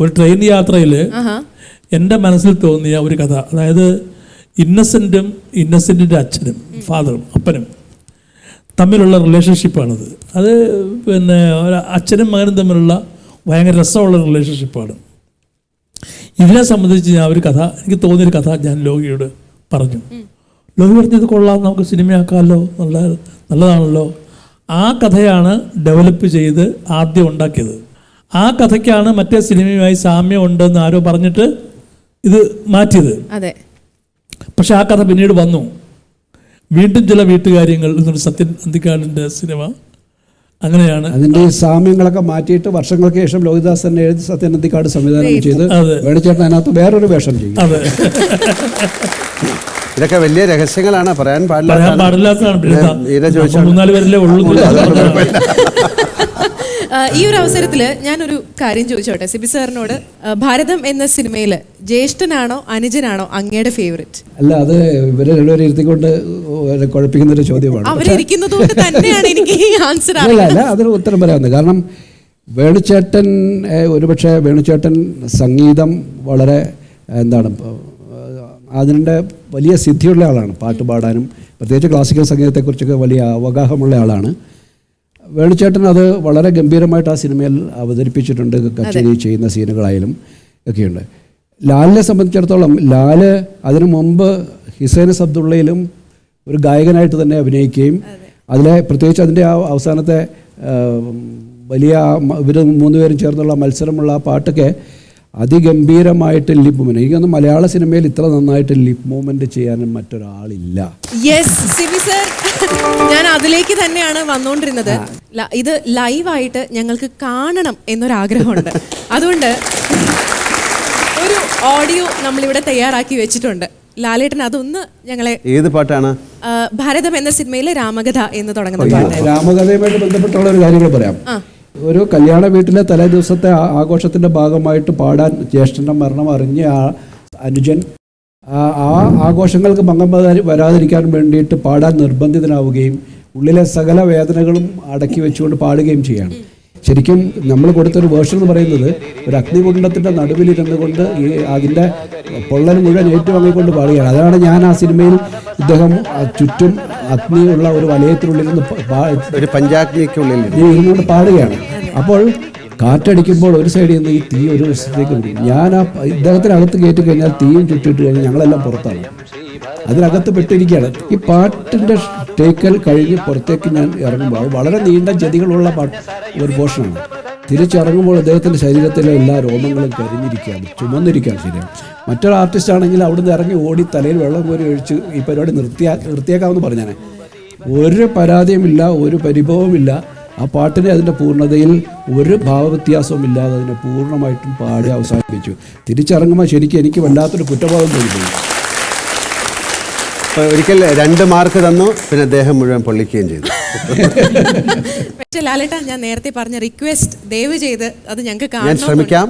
ഒരു ട്രെയിൻ യാത്രയിൽ എന്റെ മനസ്സിൽ തോന്നിയ ഒരു കഥ. അതായത് ഇന്നസെന്റും ഇന്നസെന്റിന്റെ അച്ഛനും ഫാദറും അപ്പനും തമ്മിലുള്ള റിലേഷൻഷിപ്പാണത്. അത് പിന്നെ അച്ഛനും മകനും തമ്മിലുള്ള ഭയങ്കര രസമുള്ള റിലേഷൻഷിപ്പാണ്. ഇതിനെ സംബന്ധിച്ച് ഞാൻ ഒരു കഥ എനിക്ക് തോന്നിയൊരു കഥ ഞാൻ ലോകിയോട് പറഞ്ഞു. ലോകി പറഞ്ഞത് കൊള്ളാം നമുക്ക് സിനിമയാക്കാമല്ലോ നല്ല നല്ലതാണല്ലോ. ആ കഥയാണ് ഡെവലപ്പ് ചെയ്ത് ആദ്യം ഉണ്ടാക്കിയത്. ആ കഥയ്ക്കാണ് മറ്റേ സിനിമയുമായി സാമ്യം ഉണ്ടെന്ന് ആരോ പറഞ്ഞിട്ട് ഇത് മാറ്റിയത്. അതെ. പക്ഷെ ആ കഥ പിന്നീട് വന്നു. വീണ്ടും ചില വീട്ടുകാര്യങ്ങൾ എന്നൊരു സത്യൻ അന്തിക്കാടിന്റെ സിനിമ അങ്ങനെയാണ്. അതിന്റെ സാമ്യങ്ങളൊക്കെ മാറ്റിയിട്ട് വർഷങ്ങൾക്ക് ശേഷം ലോഹിദാസ് തന്നെ എഴുതി സത്യനന്ദിക്കാട് സംവിധാനം ചെയ്ത്. വേണിച്ചേട്ടൻ അതിനകത്ത് വേറൊരു വേഷം ചെയ്യും. അതെ. ഇതൊക്കെ വലിയ രഹസ്യങ്ങളാണ്. പറയാൻ പറയാൻ പാടില്ല പാടില്ലാത്തതാണ് ഇതാ. ചോദിച്ചാണ്. മൂന്നാൽ പേരല്ലേ ഉള്ളൂ. ഈ ഒരു അവസരത്തിൽ ഞാനൊരു കാര്യം ചോദിച്ചോട്ടെ? സിബി സാറിനോട് ഭാരതം എന്ന സിനിമയിൽ ജ്യേഷ്ഠനാണോ അനുജനാണോ അങ്ങയുടെ ഫേവറേറ്റ് അല്ല അത് ഇവരെ രണ്ടുപേരെ ഇരുത്തിക്കൊണ്ട് കുഴപ്പിക്കുന്ന ഒരു ചോദ്യമാണ്. തന്നെയാണ് എനിക്ക് ആൻസർ അല്ല അല്ല അതിന് ഉത്തരം പറയാവുന്നത് കാരണം വേണുചേട്ടൻ ഒരുപക്ഷെ വേണുചേട്ടൻ സംഗീതം വളരെ എന്താണ് അതിന്റെ വലിയ സിദ്ധിയുള്ള ആളാണ്. പാട്ട് പാടാനും പ്രത്യേകിച്ച് ക്ലാസിക്കൽ സംഗീതത്തെക്കുറിച്ചൊക്കെ വലിയ അവഗാഹമുള്ള ആളാണ്. വേണുചേട്ടൻ അത് വളരെ ഗംഭീരമായിട്ട് ആ സിനിമയിൽ അവതരിപ്പിച്ചിട്ടുണ്ട് കച്ചേരി ചെയ്യുന്ന സീനുകളായാലും ഒക്കെയുണ്ട്. ലാലിനെ സംബന്ധിച്ചിടത്തോളം ലാൽ അതിനു മുമ്പ് ഹിസൈനസ് അബ്ദുള്ളയിലും ഒരു ഗായകനായിട്ട് തന്നെ അഭിനയിക്കുകയും അതിലെ പ്രത്യേകിച്ച് അതിന്റെ ആ അവസാനത്തെ വലിയ ഇവർ മൂന്നുപേരും ചേർന്നുള്ള മത്സരമുള്ള ആ പാട്ടൊക്കെ അതിഗംഭീരമായിട്ട് ലിപ് മൂവ്മെന്റ് എനിക്കൊന്ന് മലയാള സിനിമയിൽ ഇത്ര നന്നായിട്ട് ലിപ് മൂവ്മെന്റ് ചെയ്യാനും മറ്റൊരാളില്ല. അതിലേക്ക് തന്നെയാണ് വന്നുകൊണ്ടിരുന്നത് ഇത് ലൈവായിട്ട് ഞങ്ങൾക്ക് കാണണം എന്നൊരാഗ്രഹമുണ്ട്. അതുകൊണ്ട് ഒരു ഓഡിയോ നമ്മളിവിടെ തയ്യാറാക്കി വെച്ചിട്ടുണ്ട്. ലാലേട്ടൻ അതൊന്ന് ഞങ്ങളെ ഏത് പാട്ടാണ്? ഭാരതം എന്ന സിനിമയിലെ രാമകഥ എന്ന് തുടങ്ങുന്ന പാട്ട്. രാമകഥയുമായിട്ട് ബന്ധപ്പെട്ടുള്ള ഒരു കാര്യങ്ങൾ പറയാം. ഒരു കല്യാണ വീട്ടിലെ തലേ ദിവസത്തെ ആഘോഷത്തിന്റെ ഭാഗമായിട്ട് പാടാൻ ജ്യേഷ്ഠന്റെ മരണം അറിഞ്ഞ ആ അനുജൻ ആ ആ ആഘോഷങ്ങൾക്ക് ഭംഗം വരാതിരിക്കാൻ വേണ്ടിയിട്ട് പാടാൻ നിർബന്ധിതനാവുകയും ഉള്ളിലെ സകല വേദനകളും അടക്കി വെച്ചുകൊണ്ട് പാടുകയും ചെയ്യാണ്. ശരിക്കും നമ്മൾ കൊടുത്തൊരു വേർഷൻ എന്ന് പറയുന്നത് ഒരു അഗ്നികുണ്ഡത്തിന്റെ നടുവിലിരുന്നു കൊണ്ട് ഈ അതിന്റെ പൊള്ളൽ മുഴുവൻ ഏറ്റുവാങ്ങിക്കൊണ്ട് പാടുകയാണ്. അതാണ് ഞാൻ ആ സിനിമയിൽ ഇദ്ദേഹം ചുറ്റും അഗ്നിയുള്ള ഒരു വലയത്തിനുള്ളിരുന്ന് നിന്ന് ഒരു പഞ്ചാഗ്നിക്കുള്ളിൽ നിന്ന് ഇരുന്നുകൊണ്ട് പാടുകയാണ്. അപ്പോൾ കാറ്റടിക്കുമ്പോൾ ഒരു സൈഡിൽ നിന്ന് ഈ തീ ഒരു വശത്തേക്ക് ഞാൻ ആ ഇദ്ദേഹത്തിനകത്ത് കയറ്റി കഴിഞ്ഞാൽ തീയും ചുറ്റിട്ട് കഴിഞ്ഞാൽ ഞങ്ങളെല്ലാം പുറത്താണ്. അതിനകത്ത് പെട്ടിരിക്കുകയാണ്. ഈ പാട്ടിന്റെ ടേക്കൽ കഴിഞ്ഞ് പുറത്തേക്ക് ഞാൻ ഇറങ്ങുമ്പോൾ വളരെ നീണ്ട ജതികളുള്ള പാട്ട് ഒരു പോർഷനാണ്. തിരിച്ചിറങ്ങുമ്പോൾ അദ്ദേഹത്തിന്റെ ശരീരത്തിലെ എല്ലാ രോമങ്ങളും കരിഞ്ഞിരിക്കുകയാണ് ചുമന്നിരിക്കുകയാണ് ശരിയാണ് മറ്റൊരു ആർട്ടിസ്റ്റ് ആണെങ്കിൽ അവിടുന്ന് ഇറങ്ങി ഓടി തലയിൽ വെള്ളം കോരി ഒഴിച്ച് ഈ പരിപാടി നിർത്തിയാ നിർത്തിയേക്കാമെന്ന് പറഞ്ഞാൽ ഒരു പരാതിയുമില്ല ഒരു പരിഭവമില്ല ആ പാട്ടിനെ അതിന്റെ പൂർണതയിൽ ഒരു ഭാവവ്യത്യാസവും ഇല്ലാതെ അതിനെ പൂർണമായിട്ടും പാടി അവസാനിപ്പിച്ചു. തിരിച്ചിറങ്ങുമ്പോൾ ശരിക്കും എനിക്ക് വല്ലാത്തൊരു കുറ്റബോധം തോന്നിപ്പോയി. ഒരിക്കൽ രണ്ട് മാർക്ക് തന്നു പിന്നെ അദ്ദേഹം മുഴുവൻ പൊള്ളിക്കുകയും ചെയ്തു. പക്ഷേ ലാലേട്ടാ ഞാൻ നേരത്തെ പറഞ്ഞ റിക്വസ്റ്റ് ദയവ് ചെയ്ത് അത് ഞങ്ങൾക്ക് ഞാൻ ശ്രമിക്കാം.